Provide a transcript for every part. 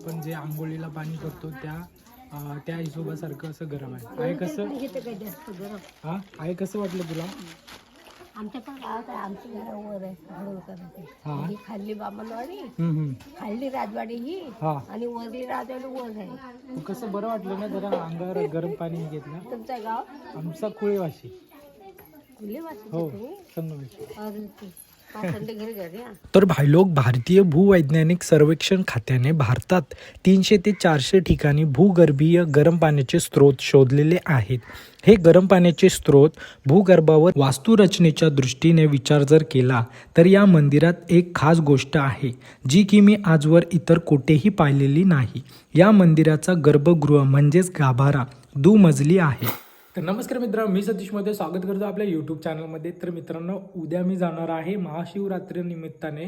आपण जे आंघोळीला पाणी करतो त्या त्या हिशोबासारखं असं गरम आहे. आहे कसं? घेते काय जास्त गरम हा? आहे कसं वाटलं तुला? आमच्या पण गावात आहे आमच्या घरावर आहे हा. ही खाल्ली बामणवाडी हम्म, हम्म. खाल्ली राजवाडी ही हा. आणि वरली राजवाडी वर आहे. मग कसं बरं वाटलं ना जरा अंगावर गरम पाणी घेतलं? तुमचं गाव? आमचा कुळेवाशी. खुले हो वाचते तुम्ही? संगमेश्वर. अरे ते. तर भाईलोक भारतीय भूवैज्ञानिक सर्वेक्षण खात्याने भारतात तीनशे ते चारशे ठिकाणी भूगर्भीय गरम पाण्याचे स्रोत शोधलेले आहेत. हे गरम पाण्याचे स्रोत भूगर्भावर वास्तुरचनेच्या दृष्टीने विचार जर केला तर या मंदिरात एक खास गोष्ट आहे जी की मी आजवर इतर कुठेही पाहिलेली नाही. या मंदिराचा गर्भगृह म्हणजेच गाभारा दुमजली आहे. तर नमस्कार मित्र मी सतीशमध्ये स्वागत करतो आपल्या यूट्यूब चॅनलमध्ये तर मित्रांनो उद्या मी जाणार आहे महाशिवरात्री निमित्ताने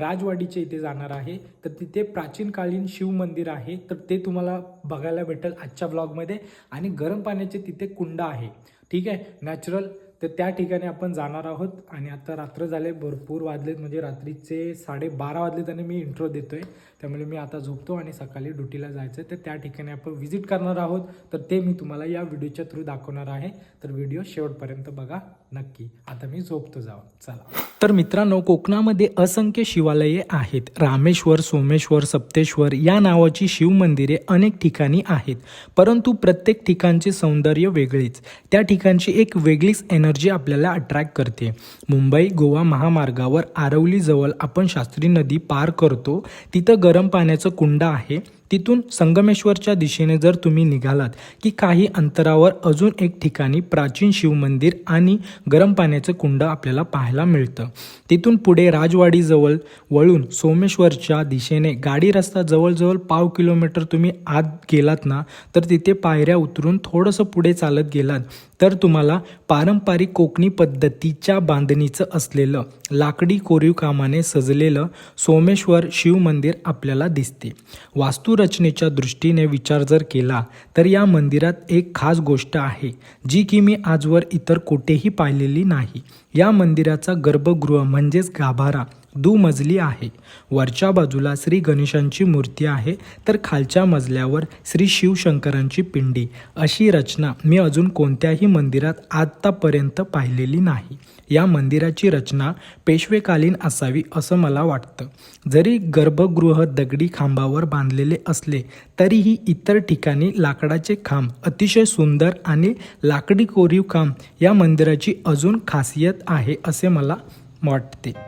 राजवाडीच्या इथे जाणार आहे. तर तिथे प्राचीन कालीन शिव मंदिर आहे. तर ते तुम्हाला बघायला भेटेल आजच्या ब्लॉगमध्ये आणि गरम पाण्याचे तिथे कुंड आहे. ठीक आहे? नॅचरल तर त्या ठिकाणी आपण जाणार आहोत. आणि आता रात्र झाले भरपूर वाजलेत. म्हणजे रात्रीचे साडेबारा वाजलेत आणि मी इंट्रो देतोय. त्यामुळे मी आता झोपतो आणि सकाळी ड्युटीला जायचं तर त्या ठिकाणी आपण व्हिजिट करणार आहोत. तर ते मी तुम्हाला या व्हिडिओच्या थ्रू दाखवणार आहे. तर व्हिडिओ शेवटपर्यंत बघा. नक्की. आता मी झोपतो जाऊन. चला. तर मित्रांनो कोकणामध्ये असंख्य शिवालये आहेत. रामेश्वर सोमेश्वर सप्तेश्वर या नावाची शिवमंदिरे अनेक ठिकाणी आहेत. परंतु प्रत्येक ठिकाणचे सौंदर्य वेगळीच. त्या ठिकाणची एक वेगळीच एनर्जी आपल्याला अट्रॅक्ट करते. मुंबई गोवा महामार्गावर आरवलीजवळ आपण शास्त्री नदी पार करतो. तिथं गरम पाण्याचं कुंड आहे. तिथून संगमेश्वरच्या दिशेने जर तुम्ही निघालात की काही अंतरावर अजून एक ठिकाणी प्राचीन शिवमंदिर आणि गरम पाण्याचं कुंड आपल्याला पाहायला मिळतं. तिथून पुढे राजवाडीजवळ वळून सोमेश्वरच्या दिशेने गाडी रस्ता जवळजवळ पाव किलोमीटर तुम्ही आत गेलात ना तर तिथे पायऱ्या उतरून थोडंसं पुढे चालत गेलात. तर तुम्हाला पारंपरिक कोकणी पद्धतीच्या बांधणीचं असलेलं लाकडी कोरीव कामाने सजलेलं सोमेश्वर शिव मंदिर आपल्याला दिसते. वास्तुरचनेच्या दृष्टीने विचार जर केला तर या मंदिरात एक खास गोष्ट आहे जी की मी आजवर इतर कुठेही पाहिलेली नाही. या मंदिराचा गर्भगृह म्हणजेच गाभारा दुमजली आहे. वरच्या बाजूला श्री गणेशांची मूर्ती आहे. तर खालच्या मजल्यावर श्री शिवशंकरांची पिंडी. अशी रचना मी अजून कोणत्याही मंदिरात आत्तापर्यंत पाहिलेली नाही. या मंदिराची रचना पेशवेकालीन असावी असं मला वाटतं. जरी गर्भगृह दगडी खांबावर बांधलेले असले तरीही इतर ठिकाणी लाकडाचे खांब अतिशय सुंदर आणि लाकडी कोरीव काम या मंदिराची अजून खासियत आहे असे मला वाटते.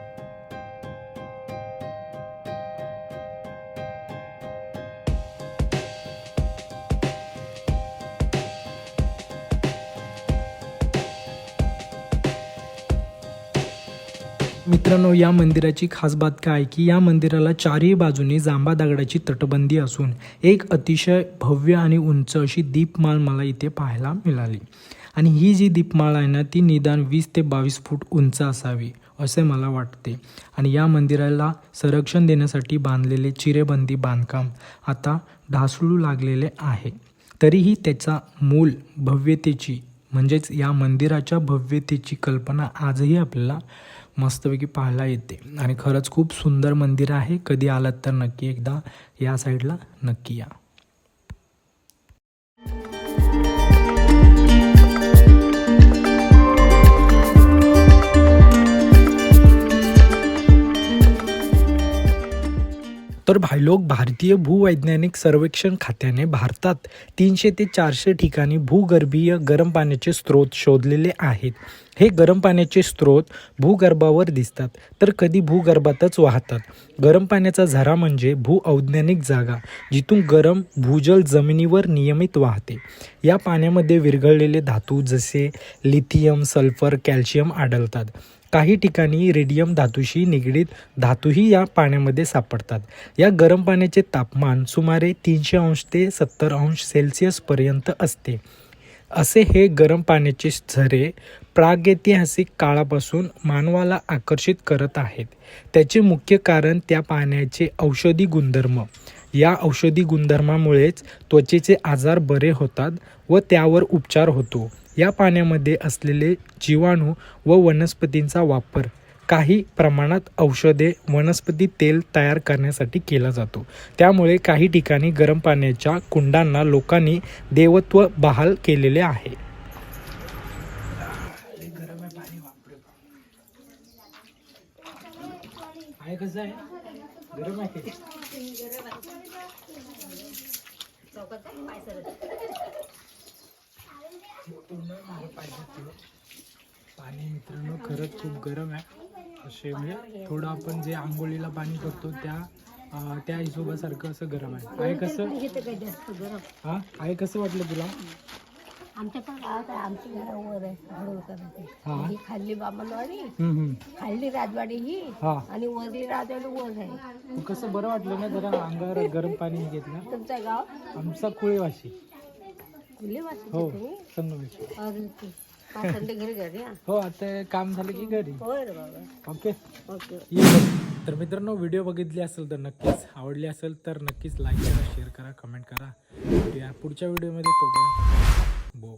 मित्रांनो या मंदिराची खास बात काय? आहे की या मंदिराला चारही बाजूनी जांभा दगडाची तटबंदी असून एक अतिशय भव्य आणि उंच अशी दीपमाळ मला इथे पाहायला मिळाली. आणि ही जी दीपमाळ आहे ना ती निदान वीस ते बावीस फूट उंच असावी असे मला वाटते. आणि या मंदिराला संरक्षण देण्यासाठी बांधलेले चिरेबंदी बांधकाम आता ढासळू लागलेले आहे. तरीही त्याचा मूल भव्यतेची म्हणजेच या मंदिराच्या भव्यतेची कल्पना आजही आपल्याला मस्तपैकी पाहायला येते. आणि खरंच खूप सुंदर मंदिर आहे. कधी आलात तर नक्की एकदा या साईडला नक्की या. तर भाईलोक भारतीय भूवैज्ञानिक सर्वेक्षण खात्याने भारतात तीनशे ते चारशे ठिकाणी भूगर्भीय गरम पाण्याचे स्रोत शोधलेले आहेत. हे गरम पाण्याचे स्रोत भूगर्भावर दिसतात तर कधी भूगर्भातच वाहतात. गरम पाण्याचा झरा म्हणजे भूअवैज्ञानिक जागा जिथून गरम भूजल जमिनीवर नियमित वाहते. या पाण्यामध्ये विरघळलेले धातू जसे लिथियम सल्फर कॅल्शियम आढळतात. काही ठिकाणी रेडियम धातूशी निगडीत धातूही या पाण्यामध्ये सापडतात. या गरम पाण्याचे तापमान सुमारे तीनशे अंश ते सत्तर अंश सेल्सिअसपर्यंत असते. असे हे गरम पाण्याचे झरे प्रागैतिहासिक काळापासून मानवाला आकर्षित करत आहेत. त्याचे मुख्य कारण त्या पाण्याचे औषधी गुणधर्म. या औषधी गुणधर्मामुळेच त्वचेचे आजार बरे होतात व त्यावर उपचार होतो. या पाण्यामध्ये असलेले जीवाणू व वनस्पतींचा वापर. काही प्रमाणात औषधे वनस्पती तेल तयार करण्यासाठी केला जातो. त्यामुळे काही ठिकाणी गरम पाण्याच्या कुंडांना लोकांनी देवत्व बहाल केलेले आहे. आहे पाणी मित्रांनो खरंच खूप गरम आहे. असे म्हणजे थोडं आपण जे आंघोळीला पाणी करतो त्या त्या हिशोबासारखं असं गरम आहे. आहे कसं? जास्त गरम हा? आहे कसं वाटलं तुला? आमच्या पण गावात आहे आमची आहे हा. ही खाल्ली बामणवाडी हम्म, हम्म. खाल्ली राजवाडी ही हा. आणि वरली राजवाडी वर आहे. मग कसं बरं वाटलं ना जरा अंगावर गरम पाणी घेतलं? तुमचं गाव? आमचा कुळेवाशी. हो संगमेश्वर. हा, आता काम झालं की घरी. ओके. ओके. ये बघ. तर मित्रांनो व्हिडिओ बघितली असेल तर नक्कीच आवडली असेल तर नक्कीच लाईक करा शेअर करा कमेंट करा. भेटूया पुढच्या व्हिडिओमध्ये तोपर्यंत बोम